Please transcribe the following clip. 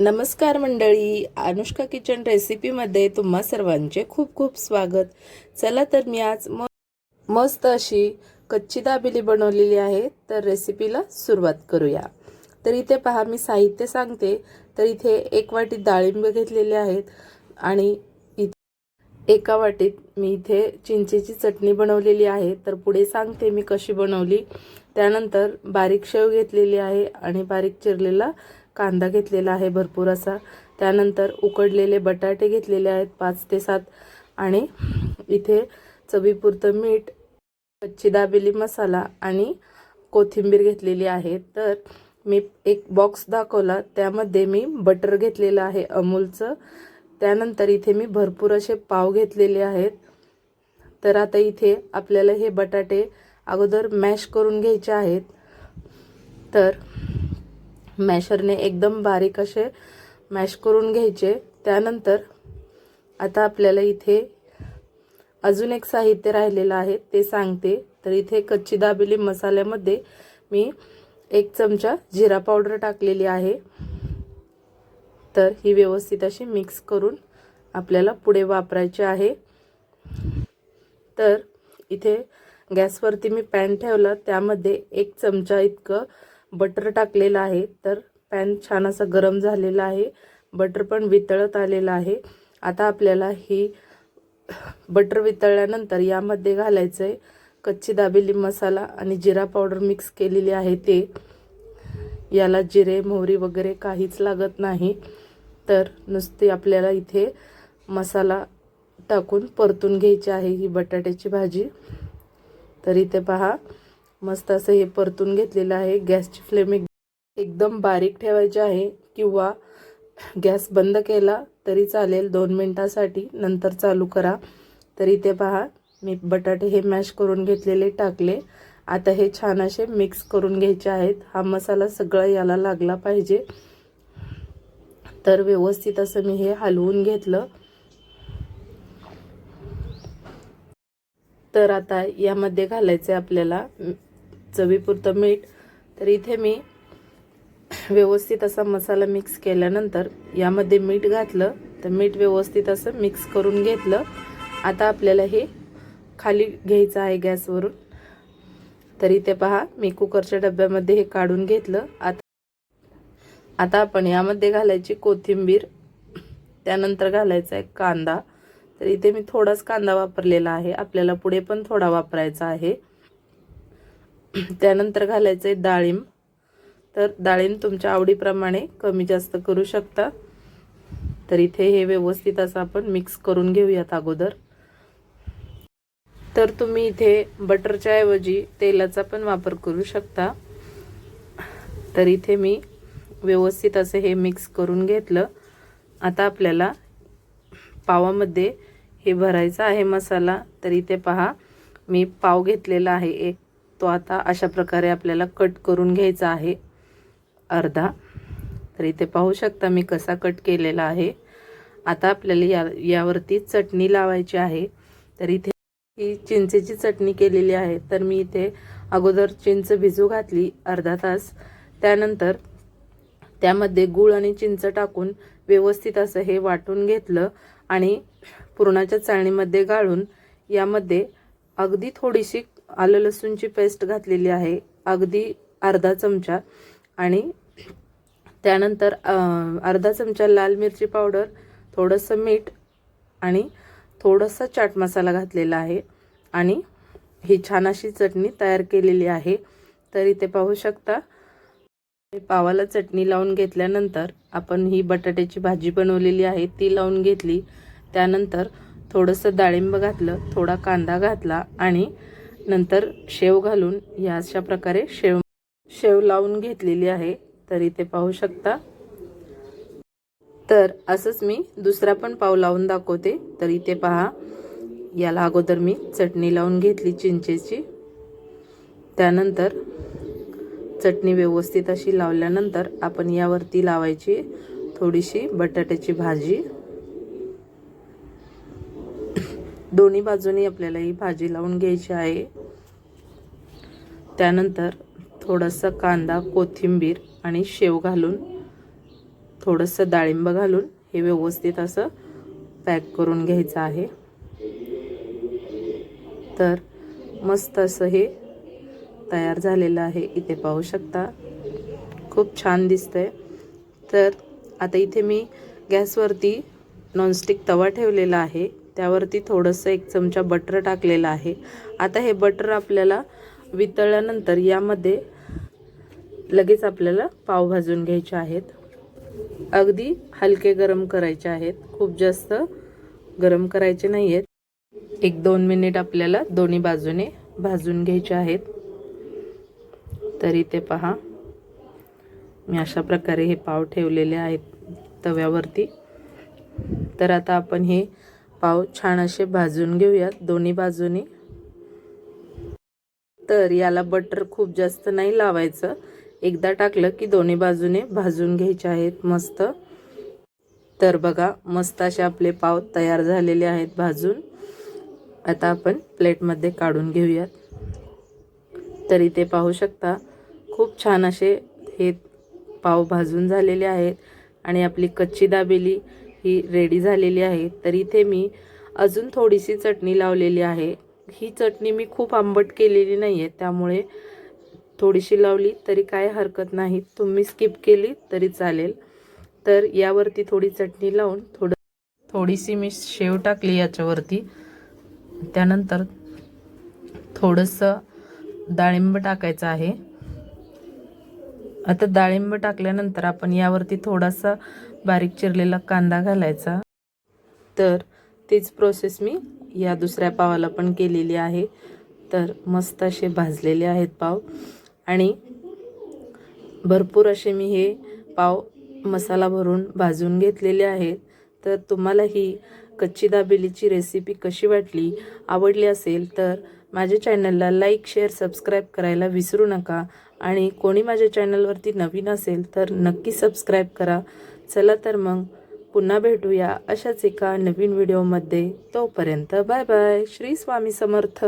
नमस्कार मंडळी अनुष्का किचन रेसिपीमध्ये तुम्हा सर्वांचे खूप खूप स्वागत. चला तर मी आज म मस्त अशी कच्ची दाबेली बनवलेली आहे तर रेसिपीला सुरुवात करूया. तर इथे पहा मी साहित्य सांगते. तर इथे एक वाटी डाळिंब घेतलेले आहेत आणि इथे एका वाटीत मी इथे चिंचेची चटणी बनवलेली आहे. तर पुढे सांगते मी कशी बनवली. त्यानंतर बारीक शेव घेतलेली आहे आणि बारीक चिरलेला कांदा घेतलेला आहे भरपूर असा. त्यानंतर उकडलेले बटाटे घेतलेले आहेत पाच ते सात. आणि इथे चवीपुरतं मीठ कच्ची दाबेली मसाला आणि कोथिंबीर घेतलेली आहे. तर मी एक बॉक्स दाखवला त्यामध्ये मी बटर घेतलेलं आहे अमूलचं. त्यानंतर इथे मी भरपूर असे पाव घेतलेले आहेत. तर आता इथे आपल्याला हे बटाटे अगोदर मॅश करून घ्यायचे आहेत. तर मॅशरने एकदम बारीक असे मॅश करून घ्यायचे. त्यानंतर आता आपल्याला इथे अजून एक साहित्य राहिलेलं आहे ते सांगते. तर इथे कच्ची दाबेली मसाल्यामध्ये मी एक चमचा जिरा पावडर टाकलेली आहे. तर ही व्यवस्थित अशी मिक्स करून आपल्याला पुढे वापरायची आहे. तर इथे गॅसवरती मी पॅन ठेवलं त्यामध्ये एक चमचा इतकं बटर टाकलेलं आहे. तर पॅन छान असा गरम झालेला आहे. बटर पण वितळत आलेलं आहे. आता आपल्याला ही बटर वितळल्यानंतर यामध्ये घालायचं आहे कच्ची दाबेली मसाला आणि जिरा पावडर मिक्स केलेली आहे ते. याला जिरे मोहरी वगैरे काहीच लागत नाही. तर नुसती आपल्याला इथे मसाला टाकून परतून घ्यायची आहे ही बटाट्याची भाजी. तर इथे पहा. मस्त असं हे परतून घेतलेलं आहे. गॅसची फ्लेम एक एकदम बारीक ठेवायची आहे किंवा गॅस बंद केला तरी चालेल. दोन मिनटासाठी नंतर चालू करा. तर इथे पहा. मी बटाटे हे मॅश करून घेतलेले टाकले. आता हे छान असे मिक्स करून घ्यायचे आहेत. हा मसाला सगळा याला लागला पाहिजे. तर व्यवस्थित असं मी हे हलवून घेतलं. तर आता यामध्ये घालायचं आहे आपल्याला चवीपुरतं मीठ. तर इथे मी व्यवस्थित असा मसाला मिक्स केल्यानंतर यामध्ये मीठ घातलं. तर मीठ व्यवस्थित असं मिक्स करून घेतलं. आता आपल्याला हे खाली घ्यायचं आहे गॅसवरून. तर इथे पहा मी कुकरच्या डब्यामध्ये हे काढून घेतलं. आता आता आपण यामध्ये घालायची कोथिंबीर. त्यानंतर घालायचा आहे कांदा. तर इथे मी थोडाच कांदा वापरलेला आहे. आपल्याला पुढे पण थोडा वापरायचा आहे. त्यानंतर घालायचं आहे डाळिंब. तर डाळिंब तुमच्या आवडीप्रमाणे कमी जास्त करू शकता. तर इथे हे व्यवस्थित असं आपण मिक्स करून घेऊयात अगोदर. तर तुम्ही इथे बटरच्या ऐवजी तेलाचा पण वापर करू शकता. तर इथे मी व्यवस्थित असं हे मिक्स करून घेतलं. आता आपल्याला पावामध्ये हे भरायचं आहे मसाला. तर इथे पहा मी पाव घेतलेला आहे एक. तो आता अशा प्रकारे आपल्याला कट करून घ्यायचा आहे. अर्धा. तर इथे पाहू शकता मी कसा कट केलेला आहे. आता आपल्याला या यावरती चटणी लावायची आहे. तर इथे ही चिंचेची चटणी केलेली आहे. तर मी इथे अगोदर चिंच भिजू घातली अर्धा तास. त्यानंतर त्यामध्ये गूळ आणि चिंच टाकून व्यवस्थित असं हे वाटून घेतलं आणि पुरणाच्या चाळणीमध्ये गाळून यामध्ये अगदी थोडीशी आलं लसूणची पेस्ट घातलेली आहे. अगदी अर्धा चमचा आणि त्यानंतर अर्धा चमचा लाल मिरची पावडर थोडंसं मीठ आणि थोडंसं चाट मसाला घातलेला आहे. आणि ही छान अशी चटणी तयार केलेली आहे. तर इथे पाहू शकता पावाला चटणी लावून घेतल्यानंतर आपण ही बटाट्याची भाजी बनवलेली आहे. ती लावून घेतली त्यानंतर थोडंसं डाळिंब घातलं थोडा कांदा घातला आणि नंतर शेव घालून या अशा प्रकारे शेव शेव लावून घेतलेली आहे. तर इथे पाहू शकता. तर असंच मी दुसरा पण पाव लावून दाखवते. तर इथे पहा. याला अगोदर मी चटणी लावून घेतली चिंचेची. त्यानंतर चटणी व्यवस्थित अशी लावल्यानंतर आपण यावरती लावायची थोडीशी बटाट्याची भाजी. दोन्ही बाजूनी आपल्याला ही भाजी लावून घ्यायची आहे. त्यानंतर थोडासा कांदा कोथिंबीर आणि शेव घालून थोडंसं डाळिंब घालून हे व्यवस्थित असं पॅक करून घ्यायचं आहे. तर मस्त असं हे तयार झालेलं आहे. इथे पाहू शकता. खूप छान दिसतंय. तर आता इथे मी गॅसवरती नॉनस्टिक तवा ठेवलेला आहे. त्यावरती थोडंसं एक चमचा बटर टाकलेलं आहे. आता हे बटर आपल्याला वितळल्यानंतर यामध्ये लगेच आपल्याला पाव भाजून घ्यायचे आहेत. अगदी हलके गरम करायचे आहेत. खूप जास्त गरम करायचे नाही आहेत एक दोन मिनिट आपल्याला दोन्ही बाजूने भाजून घ्यायचे आहेत. तरी ते पहा. मी अशा प्रकारे हे पाव ठेवलेले आहेत तव्यावरती. तर आता आपण हे पाव छान असे भाजून घेऊयात दोन्ही बाजूनी. तर याला बटर खूप जास्त नाही लावायचं. एकदा टाकलं की दोन्ही बाजूने भाजून घ्यायचे आहेत मस्त. तर बघा मस्त असे आपले पाव तयार झालेले आहेत भाजून. आता आपण प्लेटमध्ये काढून घेऊयात. तर इथे पाहू शकता खूप छान असे हे पाव भाजून झालेले आहेत. आणि आपली कच्ची दाबेली ही रेडी झालेली आहे. तर इथे मी अजून थोडीशी चटणी लावलेली आहे. ही चटणी मी खूप आंबट केलेली नाही आहे त्यामुळे थोडीशी लावली तरी काय हरकत नाही. तुम्ही स्किप केली तरी चालेल. तर यावरती थोडी चटणी लावून थोडं थोडीशी मी शेव टाकली याच्यावरती. त्यानंतर थोडंसं डाळिंब टाकायचं आहे. आता डाळिंब टाकल्यानंतर आपण यावरती थोडासा बारीक चिरलेला कांदा घालायचा. तर तीच प्रोसेस मी या दुसऱ्या पावाला पण केलेली आहे. तर मस्त असे भाजलेले आहेत पाव. आणि भरपूर असे मी हे पाव मसाला भरून भाजून घेतलेले आहेत. तर तुम्हाला ही कच्ची दाबेलीची रेसिपी कशी वाटली आवडली असेल तर माझ्या चॅनलला लाईक शेअर सबस्क्राईब करायला विसरू नका. आणि कोणी माझ्या चॅनलवरती नवीन असेल तर नक्की सबस्क्राईब करा. चला तर मग पुन्हा भेटूया अशाच एका नवीन व्हिडिओमध्ये तोपर्यंत बाय बाय श्री स्वामी समर्थ.